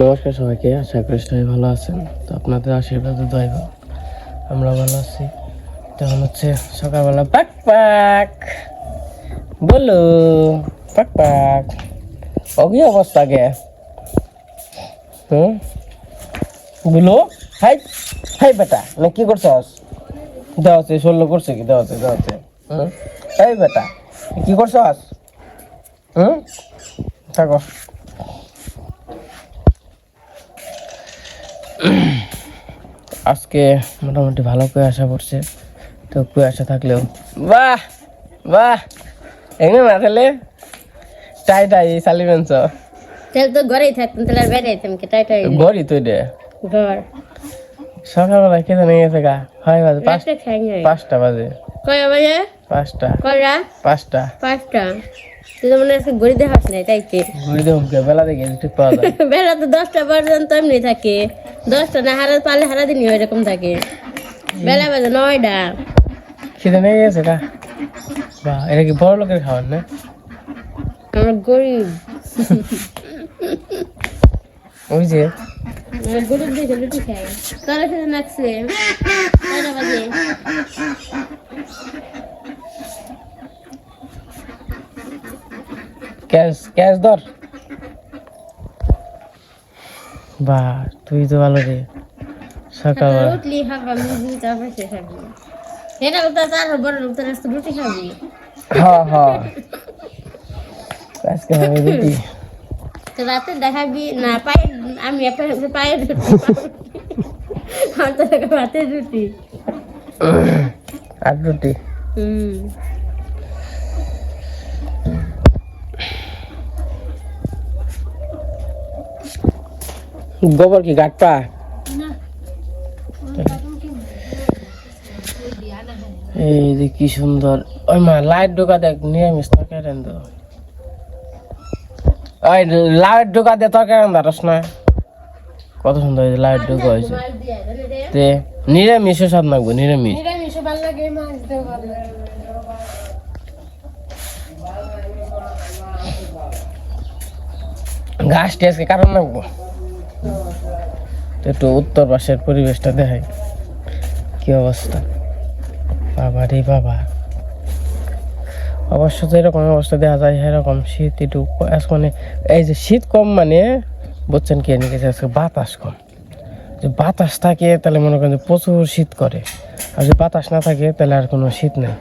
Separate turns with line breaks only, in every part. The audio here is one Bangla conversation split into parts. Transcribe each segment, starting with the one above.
নমস্কার সবাইকে, আশা করি সবাই ভালো আছেন। তো আপনাদের আশীর্বাদে দয়াব আমরা ভালো আছি। তখন হচ্ছে সকালবেলা পাক পাক। বলো, পাক পাক। কি অবস্থা গে। হুম? বলো, হাই হাই বেটা, না কি করছস? দেওয়াতে ষোলো করছে কি, দেওয়াতে দেওয়াতে। হুম? বেটা কি করছস? হুম? থাকো। আজকে মোটামুটি ভালো করে কুয়াশা পড়ছে তো কুয়াশা থাকলেও। বাহ বাহ। এখানে না তাহলে? টাই টাই সালি বেঞ্চ
তাহলে তো ঘরেই থাকতাম তাহলে আর বেড়াইতাম কি? টাই টাই।
গড়ি তুই দে
ঘর।
সকালবেলা খেতে নিয়ে গেছে গা। হয় বাজে পাঁচ
রাত্রে খাই
পাঁচটা বাজে।
কয় বাজে?
পাঁচটা।
কয়রা
পাঁচটা।
পাঁচটা। তুই তো মনে হচ্ছে ঘড়ি দেখাস নাই তাই কি?
ঘুরি দেবো বেলা দেখে ঠিক পাওয়া যায়।
বেলা তো দশটা পর্যন্ত এমনি থাকে। দশটা না হারা পারলে হারা দিনই এরকম থাকে। বেলা বাজে নয়টা।
খেতে নিয়ে গেছে গা বাহ এটা কি বড় লোকের খাবার না?
আমরা গরিব।
ওই যে
গরিব দেখে লুটি খাই। তোরা সাথে নাচছে বাজে।
ক্যাশ ক্যাশ ধর। বাহ তুই তো ভালো রে। সকালবেলা।
রুটি খাবা মুরগি তারপর সে খাবি। এটা লোক তার বড় লোক তার রুটি খাবি।
হ্যাঁ হ্যাঁ আজকে হবে রুটি।
তো রাতে দেখাবি না পায়ে আমি আপনার পায়ের রুটি আমার তো ভাতের রুটি।
আর রুটি।
হুম।
গোবর কি গাটপা এই যে কি সুন্দর। ওই মা লাইট ঢোকা দেখ নিরামিষ তরকারি রান্ধ। ওই লাইট ঢোকা দে তরকারি রান্ধা রস না কত সুন্দর এই লাইট ঢোকা হয়েছে। তে নিরামিষও স্বাদ লাগবে নিরামিষ।
নিরামিষ
গাছটি আজকে কারণ লাগবো একটু উত্তর পাশের পরিবেশটা দেখাই। কি অবস্থা? বাবা রে বাবা। অবশ্য তো এরকম অবস্থা দেখা যায়, এরকম শীত একটু মানে এই যে শীত কম মানে বুঝছেন কি? এনে গেছে আজকে বাতাস কম। যে বাতাস থাকে, তাহলে মনে করেন যে প্রচুর শীত করে। আর যদি বাতাস না থাকে, তাহলে আর কোনো শীত নেই।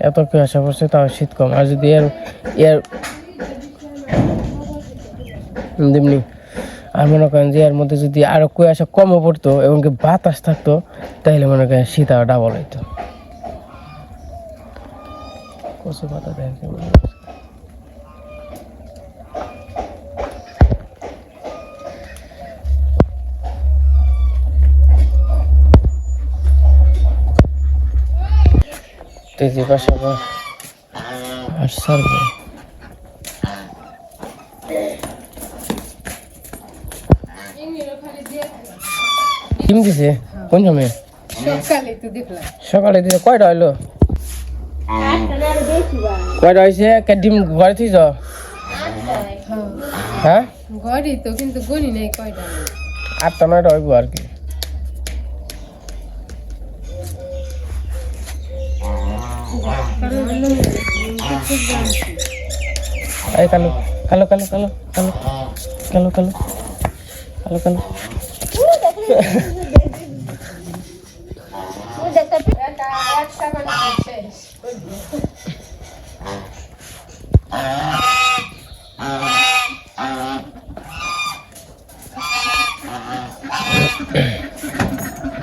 এত কুয়াশা পড়ছে তাও শীত কম। আর যদি এর এর তেমনি আর মনে করেন যে এর মধ্যে যদি আরও কুয়াশা কমও পড়তো এবং কি বাতাস থাকতো তাহলে মনে করেন শীত আরও ডাবল হইতো আর সারবে। ডিম দিছে? কোন সময়?
সকালে তো দেখলাম।
সকালে দিছে। কয়টা হইল? কয়টা হয়েছে কে ডিম ঘরে থুইছ? হ্যাঁ?
ঘরই তো কিন্তু গনি নাই কয়টা
আটটা নয়টা হইব আর কি। এই কালো কালো কালো কালো কালো কালো কালো কালো কালো।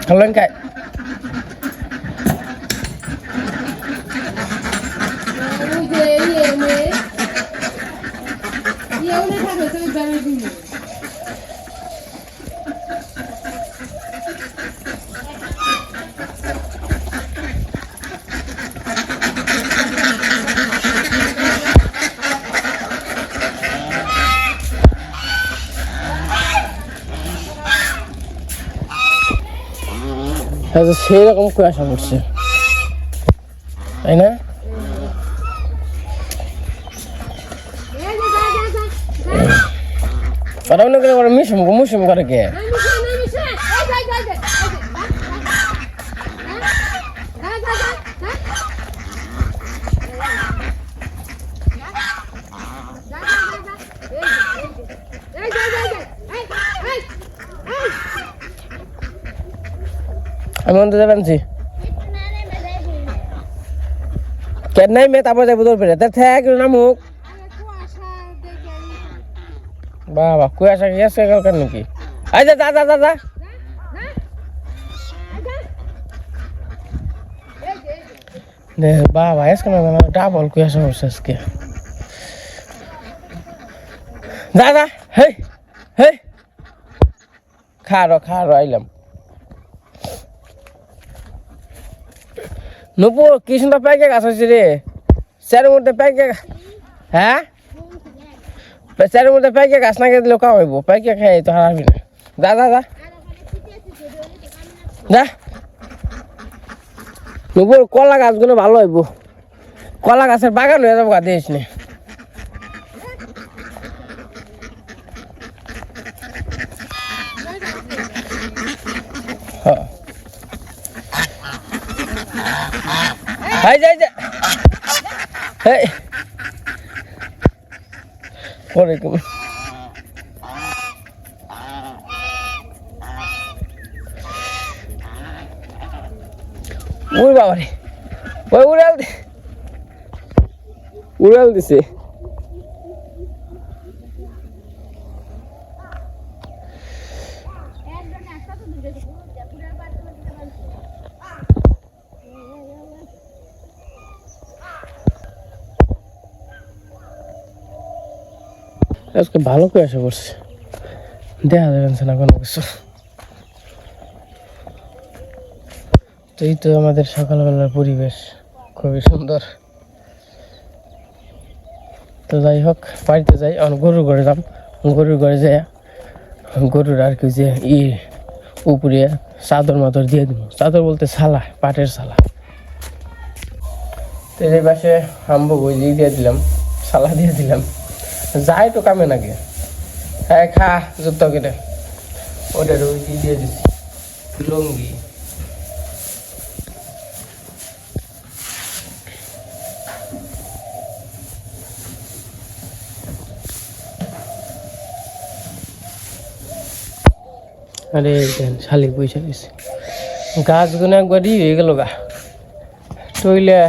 Kalau enggak, kayak Thank you. সেই রকম কুয়াশা পড়ছে। তাই না? ওরা মনে করে ওরা মিশুম করে কে? আমি অন্ত যাবেন জি কেন নাই মে তারপর যাব তোর পেরে তার থাক নামুক বাবা কুয়াশা আছে কালকার নাকি? আচ্ছা যা যা যা যা বাবা, আজকে না না ডাবল কুয়াশা হচ্ছে আজকে। যা যা, হেই হেই। খারো খারো আইলাম। নুপুর কি সুন্দর গাছ হয়েছে রে। স্যারের মধ্যে প্যাকে হ্যাঁ? স্যারের মধ্যে প্যাকে গাছ না দিলেও কামাইব প্যাকে খাই তো হারাবি না। যা কলা গাছগুলো ভালো হইব। কলা গাছের বাগান হয়ে যাব গা নে। হাই যাই যা। হেই ওয়ালাইকুম ওই বাবা রে ওই উড়াল উড়াল দিছে। একজন আজকে ভালো করে এসে পড়ছে দেখা যাবে না কোনো কিছু। তো এই তো আমাদের সকালবেলার পরিবেশ খুবই সুন্দর। তো যাই হোক, বাড়িতে যাই এখন গরুর ঘরে যাম। গরুর ঘরে যাই গরুর আর কি যে ই উপরে চাদর মাদর দিয়ে দিব। চাদর বলতে সালা পাটের সালা তো এই পাশে আম্বু বই দিয়ে দিলাম সালা দিয়ে দিলাম। যাই তো কামে নাকি। হ্যাঁ খা যুক্ত কেটে ওটা ওই দিয়ে দিছি। লুঙ্গি। আরে দেন শালিক বইসা দিছে গাছগুলো একবারই হয়ে গেল গা। টইলে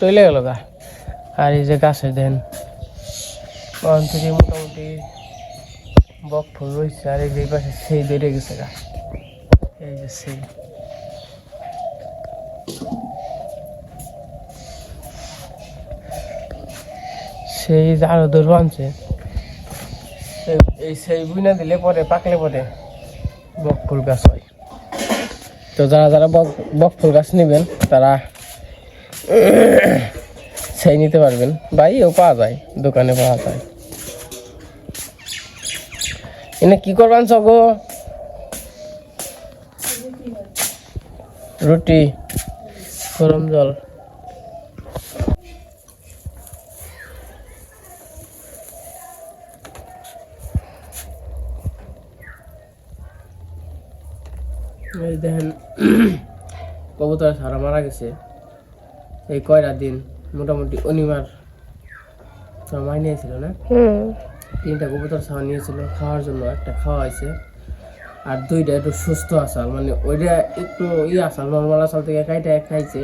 টইলে গেল গা। আর এই যে গাছে দেন অন্তরে মোটামুটি বক ফুল রয়েছে, আর এই যে পাশে সেই বেড়ে গেছে গা। এই যে সেই। সেই যে আরও ধরো আনছে এই- সেই বুইনা দিলে পরে, পাকলে পরে বক ফুল গাছ হয়। তো যারা যারা বক বক ফুল গাছ নেবেন, তারা সেই নিতে পারবেন। বা ইও পাওয়া যায়, দোকানে পাওয়া যায়। এনে কি করবেন সগো রুটি গরম জল। এই দেখেন কবুতর সারা মারা গেছে। এই কয়টা দিন, মোটামুটি অনিমার মাই নিয়েছিল না? তিনটা কবুতর ছাওয়া নিয়েছিল খাওয়ার জন্য একটা খাওয়া হয়েছে। আর দুইটা একটু সুস্থ আসাল মানে ওইটা একটু ই আসাল নর্মাল আসাল থেকে কাইটা খাইছে,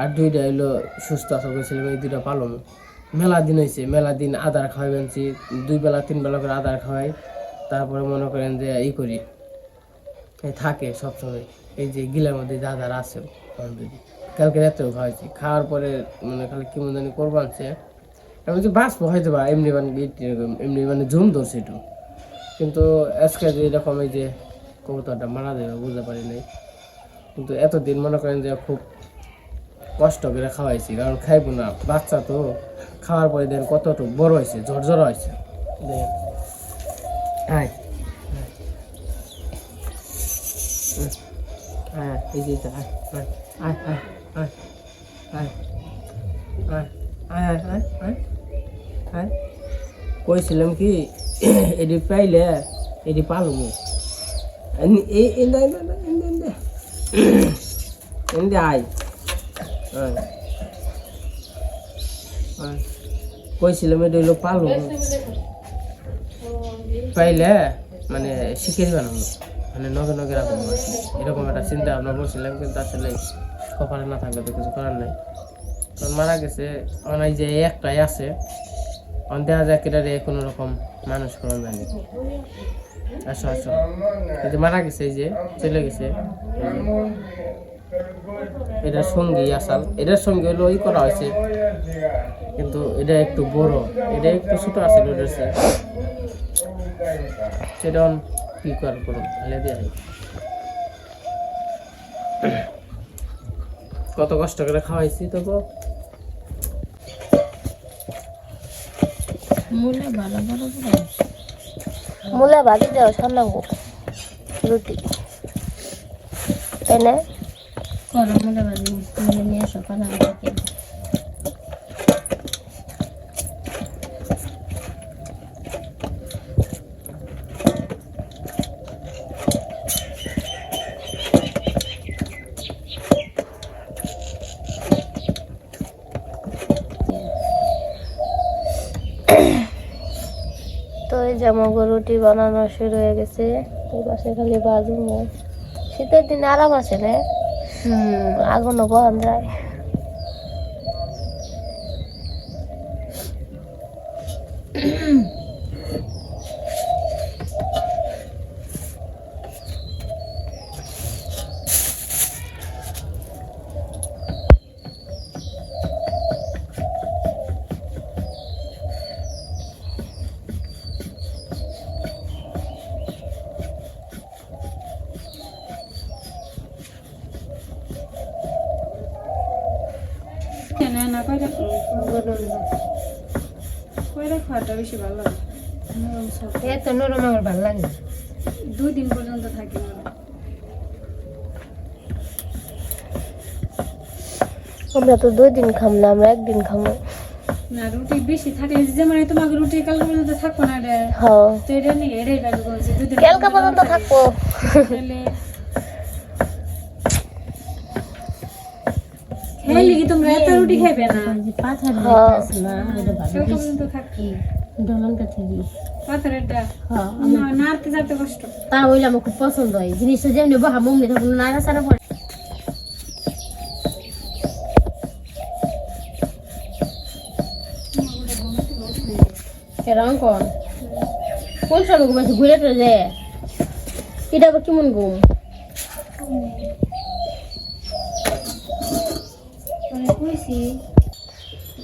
আর দুইটা হইল সুস্থ আসাল করেছিলাম, এই দুইটা পালন। মেলা দিন হয়েছে মেলা দিন আদার খাওয়াই দুই বেলা, তিন বেলা করে আদার খাওয়াই, তারপরে মনে করেন যে ই করি। থাকে সবসময়, এই যে গিলার মধ্যে যা যারা আছে কালকে রাত্রেও খাওয়াইছি, খাওয়ার পরে মানে খালি কেমন জানি করব আনছে আমি যে বাঁচবো হয়তো বা এমনি মানে এমনি মানে জুম ধরছে একটু কিন্তু আজকে যে এরকম এই যে কবুতরটা মারা যাবে বুঝতে পারি নাই কিন্তু এতদিন মনে করেন যে খুব কষ্ট করে খাওয়াইছি কারণ খাইবো না বাচ্চা তো খাওয়ার পরে দেন কতটুকু বড় হয়েছে ঝরঝর হয়েছে দেখেন আয় আয় এই যে এটা, আয় আয় আয় আয় আয় আয় আয় আয় কইছিলাম কি এটি পাইলে এটি এন্দা এন্দা আই। কইছিলাম এটা হইল পালমু পাইলে মানে শিখে বানাবো মানে নগে নগে রাখব এরকম একটা চিন্তা ভাবনা করছিলাম, কিন্তু আসলে কপালে না থাকলে তো কিছু করার নাই। তোর মারা গেছে অনেক যে একটাই আছে। দেখা যায় কেটারে কোনো রকম মানুষ করা জানি। আসো আসো। এই মারা গেছে যে চলে গেছে। এটার সঙ্গী আসাল। এটার সঙ্গে হলো ই করা হয়েছে। কিন্তু এটা একটু বড়। এটা একটু ছোট আছে ওটার সেটা কি কর করো ফেলে আই। কত কষ্ট করে খাওয়াইছি তো
মূলে ভালো ভালো
মূলা ভাজি দেওয়া সামলাম রুটি। তাই না?
করো মূলে ভাজি। মূলে নিয়ে আসো পালা
আমাকে রুটি বানানো শুরু হয়ে গেছে। এই পাশে খালি বাজু শীতের দিনে আরাম আছে না?
আগুন
আগুনও বহন যায়।
না না কয়টা কয়টা খাওয়াটা বেশি ভালো লাগে?
এত নরম আমার ভালো লাগে না।
দুই দিন পর্যন্ত থাকি
আমরা তো দুই দিন খাম না আমরা একদিন খামো।
না রুটি বেশি থাকে। যেমন এই তোমাকে রুটি কালকে পর্যন্ত থাকব না রে?
হ্যাঁ।
তো এটা নিয়ে এটাই লাগবে বলছি দুই দিন
কালকা পর্যন্ত থাকব।
তাহলে খেলে কি তোমরা এত রুটি খাইবে না।
যে পাথর
হ্যাঁ।
না ভালো
থাকি।
ডলন কাছে
পাথরেরটা?
হ্যাঁ
না নাড়তে যাতে কষ্ট।
তা হইলে আমার খুব পছন্দ হয়। জিনিসটা যেমনি বহা মমনি তখন নাড়া সারা পড়ে কেরম কন ঘুরে টুরে যায়? এটা আবার কেমন ঘুম
মানে কইছি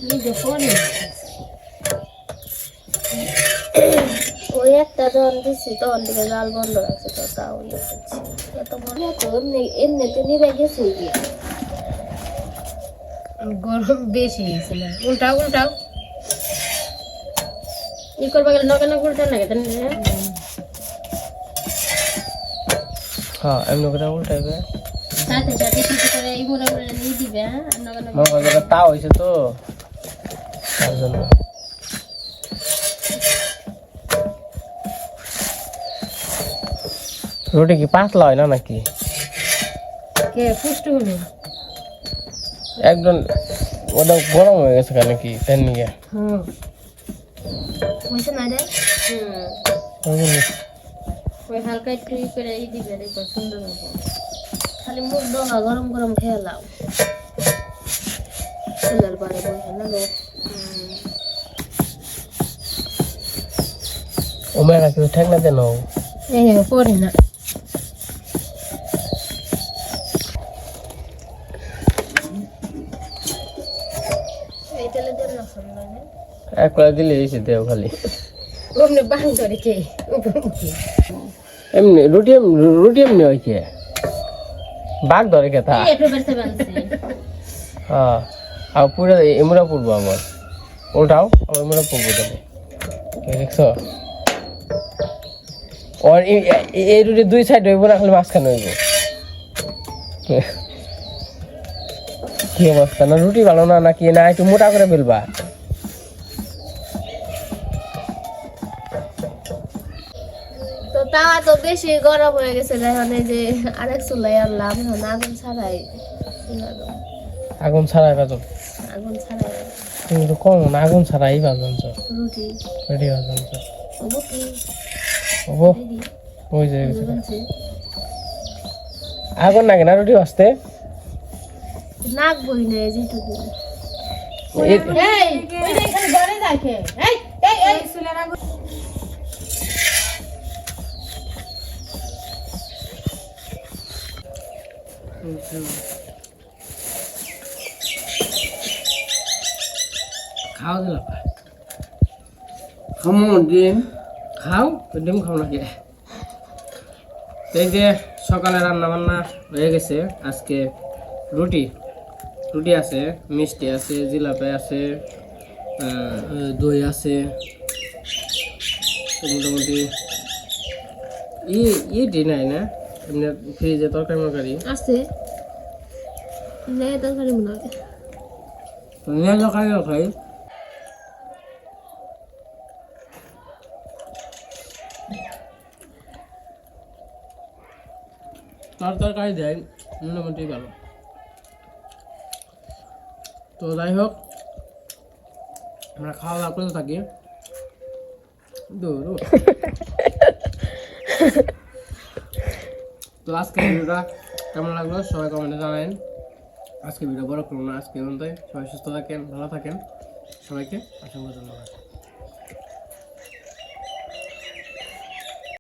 নিজে ফোনে
ওই একটা যখন দিচ্ছি তখন থেকে জাল বন্ধ রাখছে তো তাও এত বড় তো এমনি এমনিতে নিবে গেছে
গরম বেশি হয়েছে না উল্টাও উল্টাও ই করবা গেলে নগে নগে উল্টা না কেন
হ্যাঁ এমনি করে উল্টাইবে
সাথে সাথে কিছু করে এই মোড়া মোড়া নিয়ে দিবে হ্যাঁ?
তা হয়েছে তো তার জন্য রুটি কি পাতলা হয় না নাকি?
কে পুষ্ট হলো?
একদম ওটা গরম হয়ে গেছে কেন কি তার নিয়ে?
হুম
বুঝছে না রে?
হুম। ওই হালকা একটু করে দিবে হবে।
খালি মুখ ডোঙা গরম গরম খেয়ে লাও। চুলার পরে বসে না লোক
ও মেয়েরা কিছু ঠেক না দেন
এই পরে না
এই তেলে দেন না। সুন্দর না
এক করে দিলে এসে দেও খালি। এমনি রুটি রুটি এমনি হয় কি? বাঘ ধরে কে তা?
একটু বেরতে বানছে
হ্যাঁ আর পুরো এমরা পড়ব আবার ওটাও আবার এমরা পড়ব এই দেখছ? ওর এই- এই দুই সাইড হইব না খালি মাঝখানে হইব। কি অবস্থা? না রুটি ভালো না নাকি না একটু মোটা করে ফেলবা।
বেশি গরম হয়ে গেছে এখন এই যে আরেক চুলাই আনলাম এখন আগুন ছাড়াই
আগুন ছাড়াই বাজন
আগুন ছাড়াই
তুমি তো কম না আগুন ছাড়াই বাজন
রুটি
রেডি বাজন
কি
হব ওই যে গেছে। আগুন লাগে না রুটি আসতে
নাক বই নেই যেটুকু
এই চুলের আগুন
খাও দিলাম খামো ডিম। খাও ডিম খাও নাকি? এই যে সকালে রান্না বান্না হয়ে গেছে আজকে রুটি। রুটি আছে মিষ্টি আছে জিলাপি আছে দই আছে মোটামুটি ই ইটি নাই না? এমনি ফ্রিজে তরকারি মরকারি?
আছে। নেই তরকারি মনে হয়।
নিয়ে তরকারি? খাই তার তরকারি দেয় মোটামুটি ভালো। তো যাই হোক আমরা খাওয়া দাওয়া করতে থাকি। দূর। তো আজকে ভিডিওটা কেমন লাগল সবাই কমেন্টে জানাবেন আজকে ভিডিও বড় করুন আজকে সবাই সুস্থ থাকেন, ভালো থাকেন। সবাইকে অসংখ্য ধন্যবাদ।